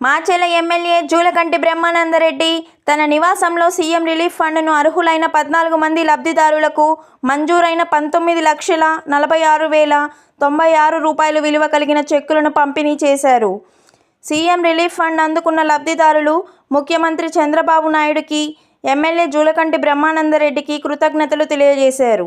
Macherla MLA Julakanti Brahmananda Reddy తన నివాసంలో CM relief ఫండ్ను అర్హులైన పద్నాలుగు మంది లబ్ధిదారులకు మంజూరైన పంతొమ్మిది లక్షల నలభై ఆరు వేల తొంభై ఆరు రూపాయలు విలువ కలిగిన చెక్కులను పంపిణీ చేశారు. సీఎం రిలీఫ్ ఫండ్ అందుకున్న లబ్ధిదారులు ముఖ్యమంత్రి చంద్రబాబు నాయుడుకి ఎమ్మెల్యే జూలకంటి బ్రహ్మానందరెడ్డికి కృతజ్ఞతలు తెలియజేశారు.